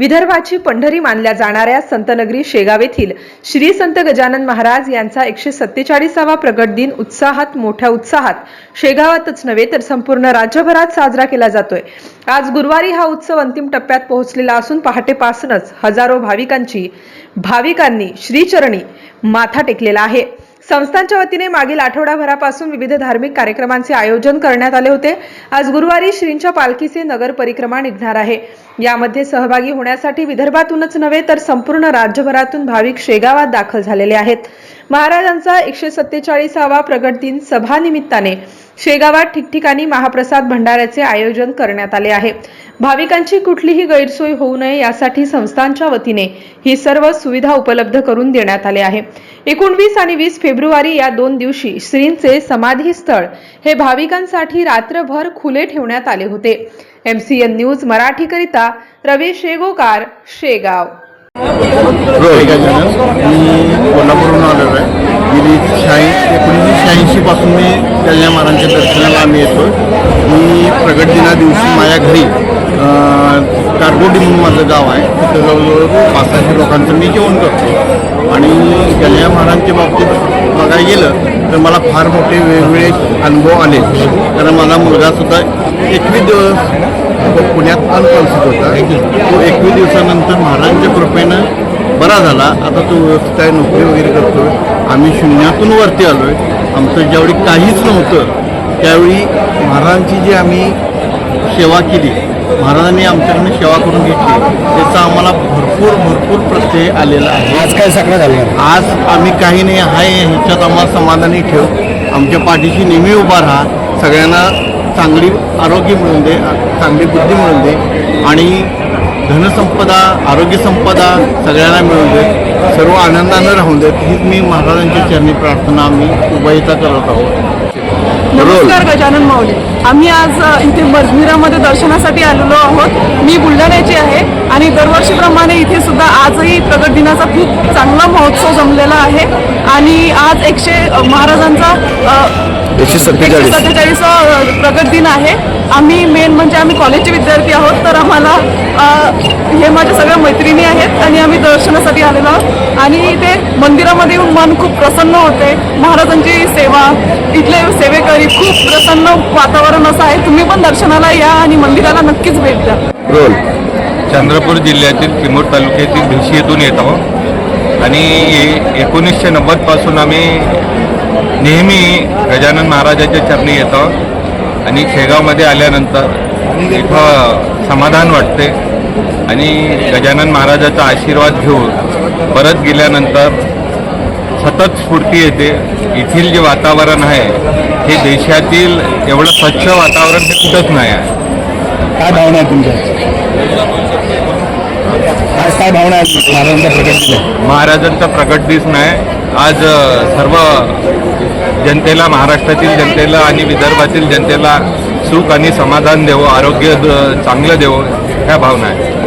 विदर्भाची पंढरी मानल्या जाणाऱ्या संतनगरी शेगाव येथील श्री संत गजानन महाराज यांचा एकशे सत्तेचाळीसावा प्रगट दिन उत्साहात मोठ्या उत्साहात शेगावातच नव्हे तर संपूर्ण राज्यभरात साजरा केला जातोय. आज गुरुवारी हा उत्सव अंतिम टप्प्यात पोहोचलेला असून पहाटेपासूनच हजारो भाविकांची भाविकांनी श्रीचरणी माथा टेकलेला आहे. संस्थांच्या वतीने मागील आठवडाभरापासून विविध धार्मिक कार्यक्रमांचे आयोजन करण्यात आले होते. आज गुरुवारी श्रींच्या पालखीचे नगर परिक्रमा निघणार आहे. यामध्ये सहभागी होण्यासाठी विदर्भातूनच नव्हे तर संपूर्ण राज्यभरातून भाविक शेगावात दाखल झालेले आहेत. महाराजांचा एकशे सत्तेचाळीसावा प्रगट दिन सभा निमित्ताने शेगावात ठिकठिकाणी महाप्रसाद भंडाऱ्याचे आयोजन करण्यात आले आहे. भाविकांची कुठलीही गैरसोय होऊ नये यासाठी संस्थांच्या वतीने ही सर्व सुविधा उपलब्ध करून देण्यात आले आहे. एकोणवीस आणि वीस फेब्रुवारी या दोन दिवशी श्रींचे समाधी स्थळ हे भाविकांसाठी रात्रभर खुले ठेवण्यात आले होते. एमसीएन न्यूज मराठीकरिता रवी शेगोकार शेगाव. मी कोल्हापूरहून आलेलो आहे. गेली शहाऐं एकोणीसशे शहाऐंशीपासून मी कल्याण महाराजांच्या दर्शनाला आम्ही येतो मी प्रगट दिना दिवशी माझ्या घरी कारगोडी म्हणून माझं गाव आहे. तिथं जवळजवळ पाच सहाशे लोकांचं मी जेवण करतो. आणि कल्याण महाराजांच्या बाबतीत बघायला गेलं तर मला फार मोठे वेगवेगळे अनुभव आले. कारण माझा मुलगासुद्धा एकवीस दिवस पुण्यात अनकॉन्सिट होता. तो एकवीस दिवसानंतर महाराजांच्या कृपेनं बरा झाला. आता तो व्यवस्थित आहे नोकरी वगैरे करतो आम्ही शून्यातून वरती आलो आहे आमचं ज्यावेळी काहीच नव्हतं त्यावेळी महाराजांची जी आम्ही सेवा केली महाराजांनी आमच्याकडनं सेवा करून घेतली. त्याचा आम्हाला भरपूर भरपूर प्रत्यय आलेला आहे. आज काय सगळं झालं? आज आम्ही काही नाही आहे. ह्याच्यात आम्हाला समाधानी ठेव. आमच्या पाठीशी नेहमी उभा राहा. सगळ्यांना चांगली आरोग्य मिळून दे चांगली बुद्धी मिळून दे. आणि धनसंपदा आरोग्य संपदा सगळ्यांना मिळून दे. सर्व आनंदानं राहून देत हीच मी महाराजांच्या चरणी प्रार्थना आम्ही उभयता करत आहोत. नमस्कार गजानन माऊली. आम्ही आज इथे मजमिरामध्ये दर्शनासाठी आलेलो आहोत. मी बुलढाण्याची आहे आणि दरवर्षीप्रमाणे इथे सुद्धा आजही प्रगट दिनाचा खूप चांगला महोत्सव जमलेला आहे. आणि आज एकशे महाराजांचा एकशे सत्तेचाळीस. सत्तेचाळीसवा प्रगट दिन आहे. आम्ही मेन म्हणजे आम्ही कॉलेजचे विद्यार्थी आहोत तर आम्हाला हे माझ्या सगळ्या मैत्रिणी आहेत आणि आम्ही दर्शनासाठी आलेलो आहोत. आणि इथे मंदिरामध्ये येऊन मन खूप प्रसन्न होते. महाराजांची सेवा इथले सेवेकरी खूप प्रसन्न वातावरण असं आहे. तुम्ही पण दर्शनाला या आणि मंदिराला नक्कीच भेट द्या. रोल. चंद्रपूर जिल्ह्यातील किमूर तालुक्यातील भिशी येथून येत आहोत. आणि एकोणीसशे नव्वदपासून आम्ही नेहमी गजानन महाराजाच्या चरणी येत आणि शेगावमध्ये आल्यानंतर इथं समाधान वाटते. आणि गजानन महाराजाचा आशीर्वाद घेऊन परत गेल्यानंतर सतत स्फूर्ती येते. येथील जे वातावरण आहे हे देशातील एवढं स्वच्छ वातावरण हे कुठंच नाही आहे. काय भावना आहे तुमच्या? आज काय भावना आहे? महाराजांच्या प्रकट महाराजांचा प्रकट दिवस आहे. आज सर्व जनतेला महाराष्ट्रातील जनतेला आणि विदर्भातील जनतेला सुख आणि समाधान देवो आरोग्य चांगलं देवो ह्या भावना आहे